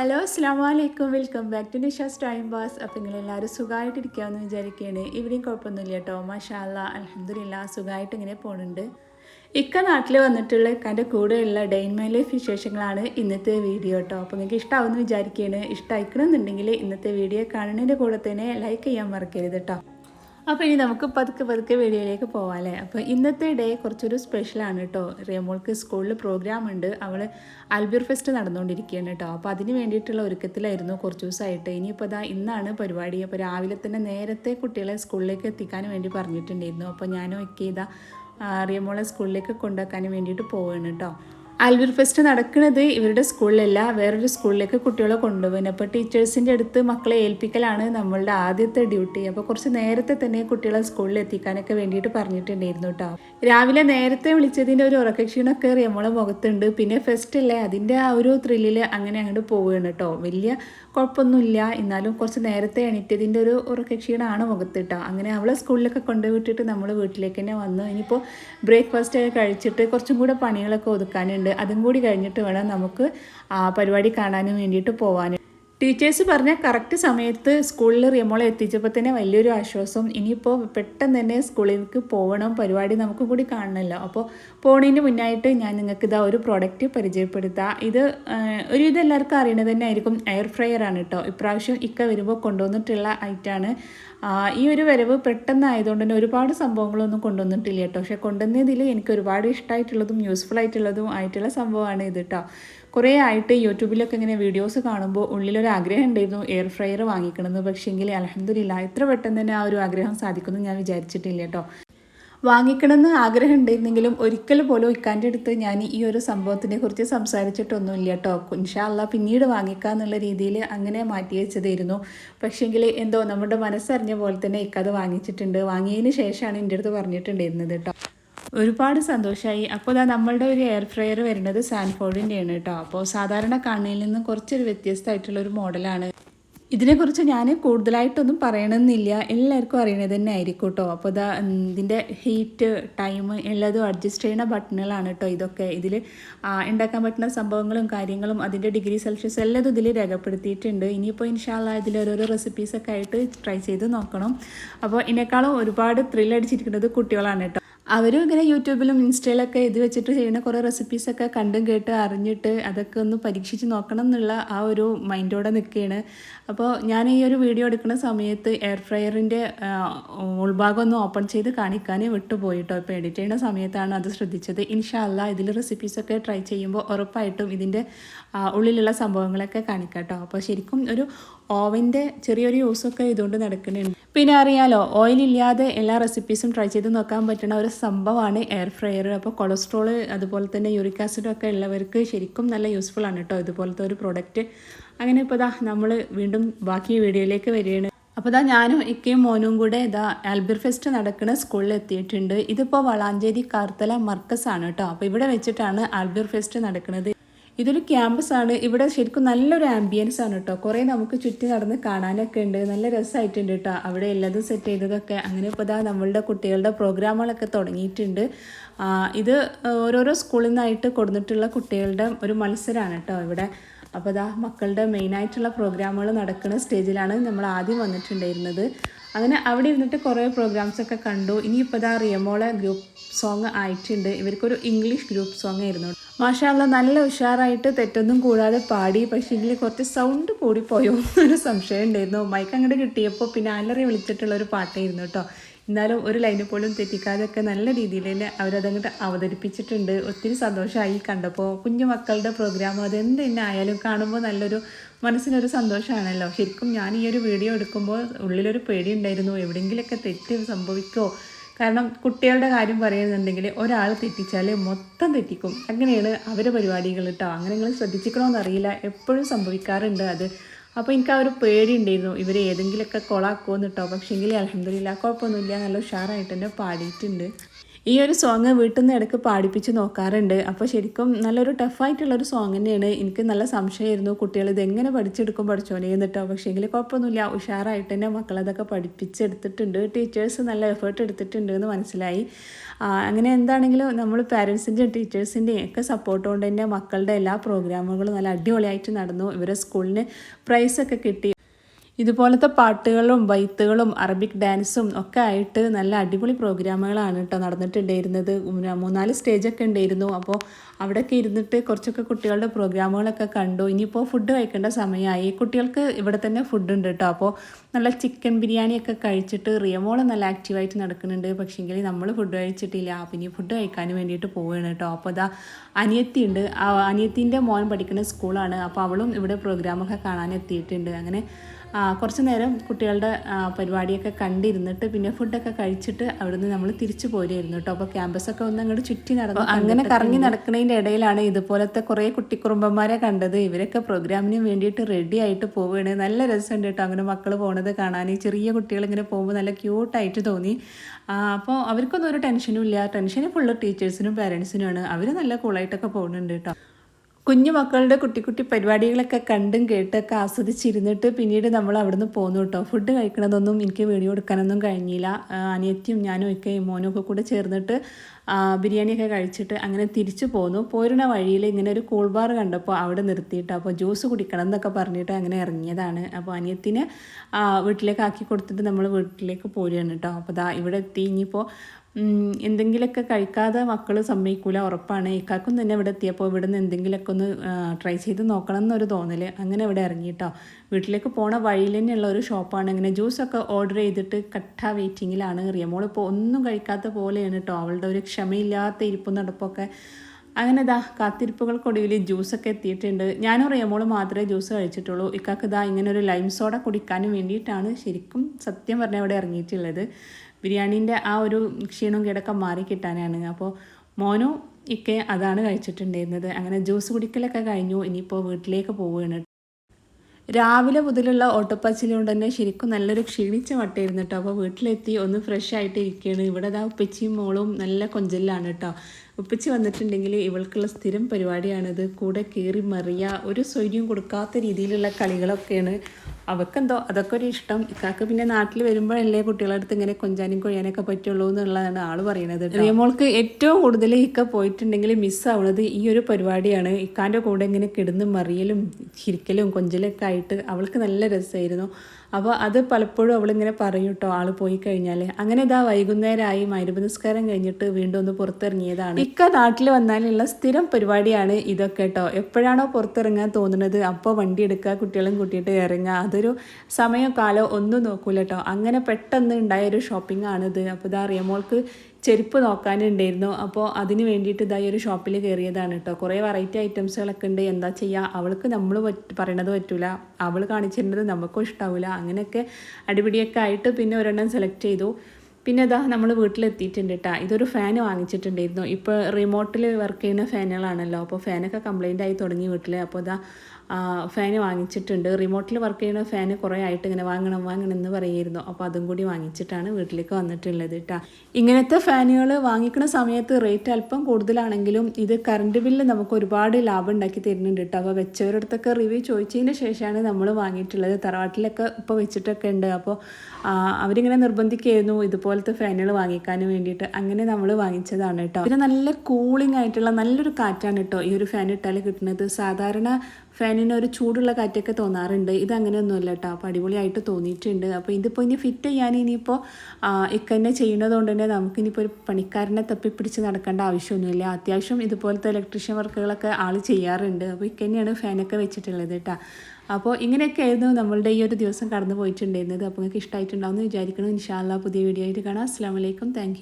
Hello അസ്സാം വലൈക്കും welcome back to Nisha's time pass അപ്പോൾ നിങ്ങളെല്ലാവരും സുഖമായിട്ടിരിക്കാമെന്ന് വിചാരിക്കുകയാണ്. ഇവിടെയും കുഴപ്പമൊന്നുമില്ല കേട്ടോ. മാഷാല്ല അലഹദില്ല സുഖമായിട്ട് ഇങ്ങനെ പോകുന്നുണ്ട് ഇക്ക നാട്ടിൽ വന്നിട്ടുള്ള ഇക്കാന്റെ കൂടെയുള്ള ഡെയിൻ മൈ ലൈഫ് വിശേഷങ്ങളാണ് ഇന്നത്തെ വീഡിയോ കേട്ടോ. അപ്പോൾ നിങ്ങൾക്ക് ഇഷ്ടമാവുമെന്ന് വിചാരിക്കുകയാണ്. ഇഷ്ടമായിക്കണമെന്നുണ്ടെങ്കിൽ ഇന്നത്തെ വീഡിയോ കാണുന്നതിന്റെ കൂടെ തന്നെ ലൈക്ക് ചെയ്യാൻ മറക്കരുത് കേട്ടോ. അപ്പോൾ ഇനി നമുക്ക് പതുക്കെ പതുക്കെ വീഡിയോയിലേക്ക് പോവാല്ലേ? അപ്പോൾ ഇന്നത്തെ ഡേ കുറച്ചൊരു സ്പെഷ്യലാണ് കേട്ടോ റിയമോൾക്ക് സ്കൂളിൽ പ്രോഗ്രാം ഉണ്ട്. അവൾ അൽബിർ ഫെസ്റ്റ് നടന്നുകൊണ്ടിരിക്കുകയാണ് കേട്ടോ അപ്പോൾ അതിന് വേണ്ടിയിട്ടുള്ള ഒരുക്കത്തിലായിരുന്നു കുറച്ച് ദിവസമായിട്ട് ഇനിയിപ്പോൾ ഇതാ ഇന്നാണ് പരിപാടി. അപ്പോൾ രാവിലെ തന്നെ നേരത്തെ കുട്ടികളെ സ്കൂളിലേക്ക് എത്തിക്കാൻ വേണ്ടി പറഞ്ഞിട്ടുണ്ടായിരുന്നു. അപ്പോൾ ഞാനും ഒക്കെ ഇതാ റിയമോളെ സ്കൂളിലേക്ക് കൊണ്ടാക്കാൻ വേണ്ടിയിട്ട് പോവുകയാണ് കേട്ടോ ആൽവിർ ഫെസ്റ്റ് നടക്കുന്നത് ഇവരുടെ സ്കൂളിലല്ല വേറൊരു സ്കൂളിലേക്ക് കുട്ടികളെ കൊണ്ടുപോകുന്നത്. അപ്പോൾ ടീച്ചേഴ്സിന്റെ അടുത്ത് മക്കളെ ഏൽപ്പിക്കലാണ് നമ്മളുടെ ആദ്യത്തെ ഡ്യൂട്ടി. അപ്പോൾ കുറച്ച് നേരത്തെ തന്നെ കുട്ടികളെ സ്കൂളിൽ എത്തിക്കാനൊക്കെ വേണ്ടിയിട്ട് പറഞ്ഞിട്ടുണ്ടായിരുന്നു കേട്ടോ. രാവിലെ നേരത്തെ വിളിച്ചതിന്റെ ഒരു ഉറക്കക്ഷീണമൊക്കെ നമ്മളെ മുഖത്തുണ്ട്. പിന്നെ ഫെസ്റ്റ് അല്ലേ അതിന്റെ ആ ഒരു ത്രില്ലിൽ അങ്ങനെ അങ്ങോട്ട് പോവുകയാണ് കേട്ടോ. വലിയ കുഴപ്പമൊന്നുമില്ല. എന്നാലും കുറച്ച് നേരത്തെ എണീറ്റതിന്റെ ഒരു ഉറക്കക്ഷീണമാണ് മുഖത്ത് കേട്ടോ. അങ്ങനെ അവളെ സ്കൂളിലൊക്കെ കൊണ്ടുവിട്ടിട്ട് നമ്മൾ വീട്ടിലേക്ക് തന്നെ വന്നു. ഇനിയിപ്പോൾ ബ്രേക്ക്ഫാസ്റ്റ് ഒക്കെ കഴിച്ചിട്ട് കുറച്ചും കൂടെ പണികളൊക്കെ ഒതുക്കാനുണ്ട്. അതും കൂടി കഴിഞ്ഞിട്ട് വേണം നമുക്ക് പരിപാടി കാണാനും വേണ്ടിയിട്ട് പോകാൻ ടീച്ചേഴ്സ് പറഞ്ഞ കറക്റ്റ് സമയത്ത് സ്കൂളിൽ റിയമോളെ എത്തിച്ചപ്പോൾ തന്നെ വലിയൊരു ആശ്വാസം. ഇനിയിപ്പോൾ പെട്ടെന്ന് തന്നെ സ്കൂളിലേക്ക് പോകണം. പരിപാടി നമുക്കും കൂടി കാണണമല്ലോ അപ്പോൾ പോണതിന് മുന്നായിട്ട് ഞാൻ നിങ്ങൾക്ക് ഇതാ ഒരു പ്രോഡക്റ്റ് പരിചയപ്പെടുത്താം. ഇത് ഒരു ഇത് എല്ലാവർക്കും അറിയണത് തന്നെ ആയിരിക്കും എയർ ഫ്രയർ ആണ് കേട്ടോ. ഇപ്രാവശ്യം ഇക്ക വരുമ്പോൾ കൊണ്ടുവന്നിട്ടുള്ള ഐറ്റാണ് ഈ ഒരു വരവ് പെട്ടെന്ന് ആയതുകൊണ്ട് തന്നെ ഒരുപാട് സംഭവങ്ങളൊന്നും കൊണ്ടുവന്നിട്ടില്ല കേട്ടോ. പക്ഷേ കൊണ്ടുവന്നതിൽ എനിക്ക് ഒരുപാട് ഇഷ്ടമായിട്ടുള്ളതും യൂസ്ഫുൾ ആയിട്ടുള്ളതും ആയിട്ടുള്ള സംഭവമാണ് ഇത് കേട്ടോ. കുറേ ആയിട്ട് യൂട്യൂബിലൊക്കെ ഇങ്ങനെ വീഡിയോസ് കാണുമ്പോൾ ഉള്ളിലൊരു ആഗ്രഹം ഉണ്ടായിരുന്നു എയർ ഫ്രയർ വാങ്ങിക്കണമെന്ന്. പക്ഷേങ്കിൽ അലഹമില്ല എത്ര പെട്ടെന്ന് തന്നെ ആ ഒരു ആഗ്രഹം സാധിക്കുമെന്ന് ഞാൻ വിചാരിച്ചിട്ടില്ല കേട്ടോ. വാങ്ങിക്കണമെന്ന് ആഗ്രഹം ഉണ്ടായിരുന്നെങ്കിലും ഒരിക്കൽ പോലും ഇക്കാന്റെ അടുത്ത് ഞാൻ ഈ ഒരു സംഭവത്തിനെ കുറിച്ച് സംസാരിച്ചിട്ടൊന്നുമില്ല കേട്ടോ. ഇൻഷാല്ല പിന്നീട് വാങ്ങിക്കാന്നുള്ള രീതിയിൽ അങ്ങനെ മാറ്റി വെച്ചതായിരുന്നു. പക്ഷേങ്കിൽ എന്തോ നമ്മുടെ മനസ്സറിഞ്ഞ പോലെ തന്നെ ഇക്കത് വാങ്ങിച്ചിട്ടുണ്ട്. വാങ്ങിയതിന് ശേഷമാണ് എന്റെ അടുത്ത് പറഞ്ഞിട്ടുണ്ടായിരുന്നത് കേട്ടോ. ഒരുപാട് സന്തോഷമായി അപ്പോൾ ഇതാ നമ്മളുടെ ഒരു എയർ ഫ്രയർ വരുന്നത് സാൻഫോർഡിന്റെയാണ് കേട്ടോ. അപ്പോൾ സാധാരണ കണ്ണിൽ നിന്ന് കുറച്ചൊരു വ്യത്യസ്തമായിട്ടുള്ള ഒരു മോഡലാണ്. ഇതിനെക്കുറിച്ച് ഞാൻ കൂടുതലായിട്ടൊന്നും പറയണമെന്നില്ല. എല്ലാവർക്കും അറിയണത് തന്നെ ആയിരിക്കും കേട്ടോ. അപ്പോൾ ഇതാ ഇതിന്റെ ഹീറ്റ് ടൈം എല്ലാതും അഡ്ജസ്റ്റ് ചെയ്യുന്ന ബട്ടണുകളാണ് കേട്ടോ ഇതൊക്കെ. ഇതിൽ ഉണ്ടാക്കാൻ പറ്റുന്ന സംഭവങ്ങളും കാര്യങ്ങളും അതിന്റെ ഡിഗ്രി സെൽഷ്യസ് എല്ലാതും ഇതിൽ രേഖപ്പെടുത്തിയിട്ടുണ്ട്. ഇനിയിപ്പോൾ ഇൻഷാല്ല ഇതിൽ ഓരോരോ റെസിപ്പീസൊക്കെ ആയിട്ട് ട്രൈ ചെയ്ത് നോക്കണം. അപ്പോൾ ഇതിനേക്കാളും ഒരുപാട് ത്രില്ലടിച്ചിരിക്കുന്നത് കുട്ടികളാണ് കേട്ടോ. അവരും ഇങ്ങനെ യൂട്യൂബിലും ഇൻസ്റ്റയിലൊക്കെ ഇത് വെച്ചിട്ട് ചെയ്യുന്ന കുറേ റെസിപ്പീസൊക്കെ കണ്ടും കേട്ട് അറിഞ്ഞിട്ട് അതൊക്കെ ഒന്ന് പരീക്ഷിച്ച് നോക്കണം എന്നുള്ള ആ ഒരു മൈൻഡോടെ നിൽക്കുകയാണ്. അപ്പോൾ ഞാൻ ഈ ഒരു വീഡിയോ എടുക്കുന്ന സമയത്ത് എയർ ഫ്രയറിന്റെ ഉൾഭാഗം ഒന്ന് ഓപ്പൺ ചെയ്ത് കാണിക്കാനേ വിട്ടുപോയിട്ടോ. ഇപ്പോൾ എഡിറ്റ് ചെയ്യുന്ന സമയത്താണ് അത് ശ്രദ്ധിച്ചത്. ഇൻഷാല്ല ഇതിൽ റെസിപ്പീസൊക്കെ ട്രൈ ചെയ്യുമ്പോൾ ഉറപ്പായിട്ടും ഇതിന്റെ ഉള്ളിലുള്ള സംഭവങ്ങളൊക്കെ കാണിക്കാം കേട്ടോ അപ്പോൾ ശരിക്കും ഒരു ഓവന്റെ ചെറിയൊരു യൂസൊക്കെ ഇതുകൊണ്ട് നടക്കുന്നുണ്ട്. പിന്നെ അറിയാലോ ഓയിലില്ലാതെ എല്ലാ റെസിപ്പീസും ട്രൈ ചെയ്ത് നോക്കാൻ പറ്റുന്ന ഒരു സംഭവമാണ് എയർ ഫ്രയർ അപ്പോൾ കൊളസ്ട്രോൾ അതുപോലെ തന്നെ യൂറിക് ആസിഡൊക്കെ ഉള്ളവർക്ക് ശരിക്കും നല്ല യൂസ്ഫുൾ ആണ് കേട്ടോ ഇതുപോലത്തെ ഒരു പ്രോഡക്റ്റ് അങ്ങനെ ഇപ്പോൾ ഇതാ നമ്മൾ വീണ്ടും ബാക്കി വീഡിയോയിലേക്ക് വരികയാണ്. അപ്പോൾ ഇതാ ഞാനും ഇക്കയും മോനും കൂടെ ഇതാ ആൽബിർ ഫെസ്റ്റ് നടക്കുന്ന സ്കൂളിൽ എത്തിയിട്ടുണ്ട്. ഇതിപ്പോൾ വളാഞ്ചേരി കാർത്തല മർക്കസ് ആണ് കേട്ടോ അപ്പോൾ ഇവിടെ വെച്ചിട്ടാണ് ആൽബിർ ഫെസ്റ്റ് നടക്കുന്നത്. ഇതൊരു ക്യാമ്പസ് ആണ്. ഇവിടെ ശരിക്കും നല്ലൊരു ആംബിയൻസ് ആണ് കേട്ടോ കുറേ നമുക്ക് ചുറ്റി നടന്ന് കാണാനൊക്കെ ഉണ്ട്. നല്ല രസമായിട്ടുണ്ട് കേട്ടോ അവിടെ എല്ലാതും സെറ്റ് ചെയ്തതൊക്കെ. അങ്ങനെ ഇപ്പോൾ ഇതാ നമ്മളുടെ കുട്ടികളുടെ പ്രോഗ്രാമുകളൊക്കെ തുടങ്ങിയിട്ടുണ്ട്. ഇത് ഓരോരോ സ്കൂളിൽ നിന്നായിട്ട് കൊടുത്തിട്ടുള്ള കുട്ടികളുടെ ഒരു മത്സരമാണ് കേട്ടോ ഇവിടെ. അപ്പോൾ ഇതാ മക്കളുടെ മെയിനായിട്ടുള്ള പ്രോഗ്രാമുകൾ നടക്കുന്ന സ്റ്റേജിലാണ് നമ്മൾ ആദ്യം വന്നിട്ടുണ്ടായിരുന്നത്. അങ്ങനെ അവിടെ ഇരുന്നിട്ട് കുറേ പ്രോഗ്രാംസൊക്കെ കണ്ടു. ഇനിയിപ്പോൾ ഇതാ റിയമോളെ ഗ്രൂപ്പ് സോങ് ആയിട്ടുണ്ട്. ഇവർക്കൊരു ഇംഗ്ലീഷ് ഗ്രൂപ്പ് സോങ് ആയിരുന്നു മാഷാല്ല നല്ല ഉഷാറായിട്ട് തെറ്റൊന്നും കൂടാതെ പാടി. പക്ഷേ ഇതിൽ കുറച്ച് സൗണ്ട് കൂടിപ്പോയോ എന്നൊരു സംശയം ഉണ്ടായിരുന്നു. മൈക്ക് അങ്ങോട്ട് കിട്ടിയപ്പോൾ പിന്നെ അലറി വിളിച്ചിട്ടുള്ള ഒരു പാട്ടായിരുന്നു കേട്ടോ എന്നാലും ഒരു ലൈനിൽ പോലും തെറ്റിക്കാതെയൊക്കെ നല്ല രീതിയിൽ തന്നെ അവരതങ്ങോട്ട് അവതരിപ്പിച്ചിട്ടുണ്ട്. ഒത്തിരി സന്തോഷമായി കണ്ടപ്പോൾ കുഞ്ഞു മക്കളുടെ പ്രോഗ്രാം അതെന്ത് തന്നെ ആയാലും കാണുമ്പോൾ നല്ലൊരു മനസ്സിനൊരു സന്തോഷമാണല്ലോ ശരിക്കും ഞാൻ ഈ ഒരു വീഡിയോ എടുക്കുമ്പോൾ ഉള്ളിലൊരു പേടി ഉണ്ടായിരുന്നു. എവിടെയെങ്കിലുമൊക്കെ തെറ്റ് സംഭവിക്കുമോ കാരണം കുട്ടികളുടെ കാര്യം പറയുന്നുണ്ടെങ്കിൽ ഒരാൾ തെറ്റിച്ചാൽ മൊത്തം തെറ്റിക്കും. അങ്ങനെയാണ് അവരുടെ പരിപാടികൾ കേട്ടോ അങ്ങനെ നിങ്ങൾ ശ്രദ്ധിച്ചിക്കണമെന്നറിയില്ല എപ്പോഴും സംഭവിക്കാറുണ്ട് അത്. അപ്പോൾ എനിക്ക് ആ ഒരു പേടി ഉണ്ടായിരുന്നു ഇവർ ഏതെങ്കിലുമൊക്കെ കൊളാക്കുമെന്ന് കേട്ടോ പക്ഷേങ്കിൽ അലഹമില്ല കുഴപ്പമൊന്നുമില്ല. നല്ല ഉഷാറായിട്ട് തന്നെ പാടിയിട്ടുണ്ട്. ഈ ഒരു സോങ് വീട്ടിൽ നിന്ന് ഇടയ്ക്ക് പാടിപ്പിച്ച് നോക്കാറുണ്ട്. അപ്പോൾ ശരിക്കും നല്ലൊരു ടഫായിട്ടുള്ളൊരു സോങ് തന്നെയാണ്. എനിക്ക് നല്ല സംശയമായിരുന്നു കുട്ടികൾ ഇത് എങ്ങനെ പഠിച്ചെടുക്കും പഠിച്ചോനെ എന്നിട്ടോ. പക്ഷേ എങ്കിൽ കുഴപ്പമൊന്നുമില്ല. ഉഷാറായിട്ട് തന്നെ മക്കളതൊക്കെ പഠിപ്പിച്ചെടുത്തിട്ടുണ്ട്. ടീച്ചേഴ്സ് നല്ല എഫേർട്ട് എടുത്തിട്ടുണ്ട് എന്ന് മനസ്സിലായി. അങ്ങനെ എന്താണെങ്കിലും നമ്മൾ പാരൻസിന്റെയും ടീച്ചേഴ്സിന്റെയും ഒക്കെ സപ്പോർട്ട് കൊണ്ട് തന്നെ മക്കളുടെ എല്ലാ പ്രോഗ്രാമുകളും നല്ല അടിപൊളിയായിട്ട് നടന്നു. ഇവരെ സ്കൂളിന് പ്രൈസൊക്കെ കിട്ടി. ഇതുപോലത്തെ പാട്ടുകളും ബൈത്തുകളും അറബിക് ഡാൻസും ഒക്കെ ആയിട്ട് നല്ല അടിപൊളി പ്രോഗ്രാമുകളാണ് കേട്ടോ നടന്നിട്ടുണ്ടായിരുന്നത്. മൂന്നാൽ സ്റ്റേജൊക്കെ ഉണ്ടായിരുന്നു. അപ്പോൾ അവിടെയൊക്കെ ഇരുന്നിട്ട് കുറച്ചൊക്കെ കുട്ടികളുടെ പ്രോഗ്രാമുകളൊക്കെ കണ്ടു. ഇനിയിപ്പോൾ ഫുഡ് കഴിക്കേണ്ട സമയമായി. കുട്ടികൾക്ക് ഇവിടെ തന്നെ ഫുഡ് ഉണ്ട് കേട്ടോ. അപ്പോൾ നല്ല ചിക്കൻ ബിരിയാണിയൊക്കെ കഴിച്ചിട്ട് റിയമോൾ നല്ല ആക്റ്റീവായിട്ട് നടക്കുന്നുണ്ട്. പക്ഷേങ്കിൽ നമ്മൾ ഫുഡ് കഴിച്ചിട്ടില്ല. ഇനി ഫുഡ് കഴിക്കാൻ വേണ്ടിയിട്ട് പോവുകയാണ് കേട്ടോ. അപ്പോൾ അതാ അനിയത്തി ഉണ്ട്. അനിയത്തിന്റെ മോൻ പഠിക്കുന്ന സ്കൂളാണ് അപ്പോൾ അവളും ഇവിടെ പ്രോഗ്രാമൊക്കെ കാണാൻ എത്തിയിട്ടുണ്ട്. അങ്ങനെ കുറച്ച് നേരം കുട്ടികളുടെ പരിപാടിയൊക്കെ കണ്ടിരുന്നിട്ട് പിന്നെ ഫുഡൊക്കെ കഴിച്ചിട്ട് അവിടുന്ന് നമ്മൾ തിരിച്ചു പോരുമായിരുന്നു കേട്ടോ. അപ്പോൾ ക്യാമ്പസൊക്കെ ഒന്ന് അങ്ങോട്ട് ചുറ്റി നടന്നു അങ്ങനെ കറങ്ങി നടക്കുന്നതിന്റെ ഇടയിലാണ് ഇതുപോലത്തെ കുറേ കുട്ടിക്കുറുമ്പന്മാരെ കണ്ടത്. ഇവരൊക്കെ പ്രോഗ്രാമിന് വേണ്ടിയിട്ട് റെഡി ആയിട്ട് പോവുകയാണ്. നല്ല രസമുണ്ട് കേട്ടോ അങ്ങനെ മക്കൾ പോണത് കാണാൻ ചെറിയ കുട്ടികൾ ഇങ്ങനെ പോകുമ്പോൾ നല്ല ക്യൂട്ടായിട്ട് തോന്നി. അപ്പോൾ അവർക്കൊന്നും ഒരു ടെൻഷനും ഇല്ല. ടെൻഷൻ ഫുള്ള് ടീച്ചേഴ്സിനും പാരൻസിനുമാണ് അവർ നല്ല കൂളായിട്ടൊക്കെ പോകുന്നുണ്ട് കേട്ടോ. കുഞ്ഞു മക്കളുടെ കുട്ടി കുട്ടി പരിപാടികളൊക്കെ കണ്ടും കേട്ടൊക്കെ ആസ്വദിച്ചിരുന്നിട്ട് പിന്നീട് നമ്മൾ അവിടുന്ന് പോന്നു കേട്ടോ. ഫുഡ് കഴിക്കണതൊന്നും എനിക്ക് വീഡിയോ കൊടുക്കാനൊന്നും കഴിഞ്ഞില്ല. അനിയത്തിയും ഞാനും ഒക്കെ മോനും ഒക്കെ കൂടെ ചേർന്നിട്ട് ബിരിയാണിയൊക്കെ കഴിച്ചിട്ട് അങ്ങനെ തിരിച്ചു പോന്നു. പോരുന്ന വഴിയിൽ ഇങ്ങനെ ഒരു കൂൾ ബാർ കണ്ടപ്പോൾ അവിടെ നിർത്തിയിട്ട് അപ്പോൾ ജ്യൂസ് കുടിക്കണം എന്നൊക്കെ പറഞ്ഞിട്ട് അങ്ങനെ ഇറങ്ങിയതാണ്. അപ്പോൾ അനിയത്തിനെ വീട്ടിലേക്ക് ആക്കി കൊടുത്തിട്ട് നമ്മൾ വീട്ടിലേക്ക് പോരുകയാണ് കേട്ടോ. അപ്പോൾ ദാ ഇവിടെ എത്തി. ഇനിയിപ്പോൾ എന്തെങ്കിലുമൊക്കെ കഴിക്കാതെ മക്കൾ സമ്മതിക്കൂല ഉറപ്പാണ്. ഇക്കാക്കും തന്നെ ഇവിടെ എത്തിയപ്പോൾ ഇവിടെ നിന്ന് എന്തെങ്കിലുമൊക്കെ ഒന്ന് ട്രൈ ചെയ്ത് നോക്കണം എന്നൊരു തോന്നൽ അങ്ങനെ ഇവിടെ ഇറങ്ങിയിട്ടോ വീട്ടിലേക്ക് പോണ വഴിയിൽ തന്നെയുള്ള ഒരു ഷോപ്പാണ് ഇങ്ങനെ ജ്യൂസൊക്കെ ഓർഡർ ചെയ്തിട്ട് കട്ട വെയിറ്റിങ്ങിലാണ് റിയമോൾ ഇപ്പോൾ ഒന്നും കഴിക്കാത്ത പോലെയാണ് കേട്ടോ അവളുടെ ഒരു ക്ഷമയില്ലാത്ത ഇരിപ്പും നടപ്പൊക്കെ. അങ്ങനെ ഇതാ കാത്തിരിപ്പുകൾക്കൊടുവിൽ ജ്യൂസൊക്കെ എത്തിയിട്ടുണ്ട്. ഞാനും റിയമോൾ മാത്രമേ ജ്യൂസ് കഴിച്ചിട്ടുള്ളൂ. ഇക്കാക്ക് ഇതാ ഇങ്ങനെ ഒരു ലൈം സോഡ കുടിക്കാനും വേണ്ടിയിട്ടാണ് ശരിക്കും സത്യം പറഞ്ഞാൽ ഇവിടെ ഇറങ്ങിയിട്ടുള്ളത്. ബിരിയാണീന്റെ ആ ഒരു ക്ഷീണം കിടക്കം മാറി കിട്ടാനാണ്. അപ്പോൾ മോനും ഇക്കെ അതാണ് കഴിച്ചിട്ടുണ്ടായിരുന്നത്. അങ്ങനെ ജ്യൂസ് കുടിക്കലൊക്കെ കഴിഞ്ഞു. ഇനിയിപ്പോൾ വീട്ടിലേക്ക് പോവുകയാണ്. രാവിലെ മുതലുള്ള ഓട്ടപ്പച്ചിലുകൊണ്ട് തന്നെ ശരിക്കും നല്ലൊരു ക്ഷീണിച്ച വട്ടായിരുന്നു കേട്ടോ അപ്പോൾ വീട്ടിലെത്തി ഒന്ന് ഫ്രഷ് ആയിട്ട് ഇരിക്കുകയാണ്. ഇവിടെ ഇതാ ഉപ്പച്ചിയും മോളും നല്ല കൊഞ്ചലിലാണ് കേട്ടോ ഉപ്പച്ചി വന്നിട്ടുണ്ടെങ്കിൽ ഇവൾക്കുള്ള സ്ഥിരം പരിപാടിയാണിത്. കൂടെ കയറി മറിയ ഒരു സ്വൈര്യം കൊടുക്കാത്ത രീതിയിലുള്ള കളികളൊക്കെയാണ്. അവക്കെന്തോ അതൊക്കെ ഒരു ഇഷ്ടം. ഇക്കാക്ക് പിന്നെ നാട്ടിൽ വരുമ്പോഴല്ലേ കുട്ടികളുടെ അടുത്ത് ഇങ്ങനെ കൊഞ്ചാനും കൊയ്യാനൊക്കെ പറ്റുള്ളൂ എന്നുള്ളതാണ് ആൾ പറയുന്നത് മോൾക്ക് ഏറ്റവും കൂടുതൽ ഇക്ക പോയിട്ടുണ്ടെങ്കിൽ മിസ്സാവുന്നത് ഈ ഒരു പരിപാടിയാണ്. ഇക്കാന്റെ കൂടെ ഇങ്ങനെ കിടന്ന് മറിയലും ചിരിക്കലും കൊഞ്ചലൊക്കെ ആയിട്ട് അവൾക്ക് നല്ല രസമായിരുന്നു അപ്പോൾ അത് പലപ്പോഴും അവളിങ്ങനെ പറയും കേട്ടോ ആൾ പോയി കഴിഞ്ഞാൽ അങ്ങനെ ഇതാ വൈകുന്നേരമായി മരുപനസ്കാരം കഴിഞ്ഞിട്ട് വീണ്ടും ഒന്ന് പുറത്തിറങ്ങിയതാണ്. ഇക്ക നാട്ടിൽ വന്നാലുള്ള സ്ഥിരം പരിപാടിയാണ് ഇതൊക്കെ കേട്ടോ എപ്പോഴാണോ പുറത്തിറങ്ങാൻ തോന്നുന്നത് അപ്പോൾ വണ്ടി എടുക്കുക കുട്ടികളും കൂട്ടിയിട്ട് ഇറങ്ങുക. അതൊരു സമയം കാലോ ഒന്നും നോക്കൂല കേട്ടോ അങ്ങനെ പെട്ടെന്ന് ഉണ്ടായ ഒരു ഷോപ്പിംഗ് ആണിത്. അപ്പോൾ ഇതാ റിയമോൾക്ക് ചെരുപ്പ് നോക്കാനുണ്ടായിരുന്നു. അപ്പോൾ അതിന് വേണ്ടിയിട്ട് ഇതായി ഒരു ഷോപ്പിൽ കയറിയതാണ് കേട്ടോ കുറേ വെറൈറ്റി ഐറ്റംസുകളൊക്കെ ഉണ്ട്. എന്താ ചെയ്യുക അവൾക്ക് നമ്മൾ പറയണത് പറ്റില്ല അവൾ കാണിച്ചിരുന്നത് നമുക്കും ഇഷ്ടാവില്ല അങ്ങനെയൊക്കെ അടിപിടിയൊക്കെ ആയിട്ട് പിന്നെ ഒരെണ്ണം സെലക്ട് ചെയ്തു. പിന്നെ ഇതാ നമ്മൾ വീട്ടിലെത്തിയിട്ടുണ്ട് കേട്ടോ ഇതൊരു ഫാൻ വാങ്ങിച്ചിട്ടുണ്ടായിരുന്നു. ഇപ്പോൾ റിമോട്ടിൽ വർക്ക് ചെയ്യുന്ന ഫാനുകളാണല്ലോ അപ്പോൾ ഫാനൊക്കെ കംപ്ലൈന്റ് ആയി തുടങ്ങി വീട്ടിൽ അപ്പോൾ ഇതാ ഫാന് വാങ്ങിച്ചിട്ടുണ്ട്. റിമോട്ടിൽ വർക്ക് ചെയ്യുന്ന ഫാന് കുറേ ആയിട്ട് ഇങ്ങനെ വാങ്ങണം വാങ്ങണം എന്ന് പറയുമായിരുന്നു. അപ്പോൾ അതും കൂടി വാങ്ങിച്ചിട്ടാണ് വീട്ടിലേക്ക് വന്നിട്ടുള്ളത് കേട്ടോ ഇങ്ങനത്തെ ഫാനുകൾ വാങ്ങിക്കുന്ന സമയത്ത് റേറ്റ് അല്പം കൂടുതലാണെങ്കിലും ഇത് കറണ്ട് ബില്ല് നമുക്ക് ഒരുപാട് ലാഭം ഉണ്ടാക്കി തരുന്നുണ്ട് കേട്ടോ അപ്പോൾ വെച്ചവരടുത്തൊക്കെ റിവ്യൂ ചോദിച്ചതിന് ശേഷമാണ് നമ്മൾ വാങ്ങിയിട്ടുള്ളത്. തറവാട്ടിലൊക്കെ ഇപ്പോൾ വെച്ചിട്ടൊക്കെ ഉണ്ട്. അപ്പോൾ അവരിങ്ങനെ നിർബന്ധിക്കായിരുന്നു ഇതുപോലത്തെ ഫാനുകൾ വാങ്ങിക്കാൻ വേണ്ടിയിട്ട്. അങ്ങനെ നമ്മൾ വാങ്ങിച്ചതാണ് കേട്ടോ പിന്നെ നല്ല കൂളിംഗ് ആയിട്ടുള്ള നല്ലൊരു കാറ്റാണ് കേട്ടോ ഈ ഒരു ഫാൻ ഇട്ടാൽ കിട്ടുന്നത്. സാധാരണ ഫാനിന് ഒരു ചൂടുള്ള കാറ്റൊക്കെ തോന്നാറുണ്ട്. ഇത് അങ്ങനെയൊന്നുമല്ല കേട്ടോ അപ്പോൾ അടിപൊളിയായിട്ട് തോന്നിയിട്ടുണ്ട്. അപ്പോൾ ഇതിപ്പോൾ ഇനി ഫിറ്റ് ചെയ്യാൻ ഇനിയിപ്പോൾ ഇക്കന്നെ ചെയ്യുന്നതുകൊണ്ട് തന്നെ നമുക്കിനിപ്പോൾ ഒരു പണിക്കാരനെ തപ്പിപ്പിടിച്ച് നടക്കേണ്ട ആവശ്യമൊന്നുമില്ല. അത്യാവശ്യം ഇതുപോലത്തെ ഇലക്ട്രീഷ്യൻ വർക്കുകളൊക്കെ ആൾ ചെയ്യാറുണ്ട്. അപ്പോൾ ഇക്കന്നെയാണ് ഫാനൊക്കെ വെച്ചിട്ടുള്ളത് കേട്ടോ അപ്പോൾ ഇങ്ങനെയൊക്കെ ആയിരുന്നു നമ്മളുടെ ഈ ഒരു ദിവസം കടന്നു പോയിട്ടുണ്ടായിരുന്നത് അപ്പോൾ നിങ്ങൾക്ക് ഇഷ്ടമായിട്ടുണ്ടാവുമെന്ന് വിചാരിക്കണം ഇൻഷാല്ല പുതിയ വീഡിയോ ആയിട്ട് കാണാം. അസ്സാം വലൈക്കും താങ്ക്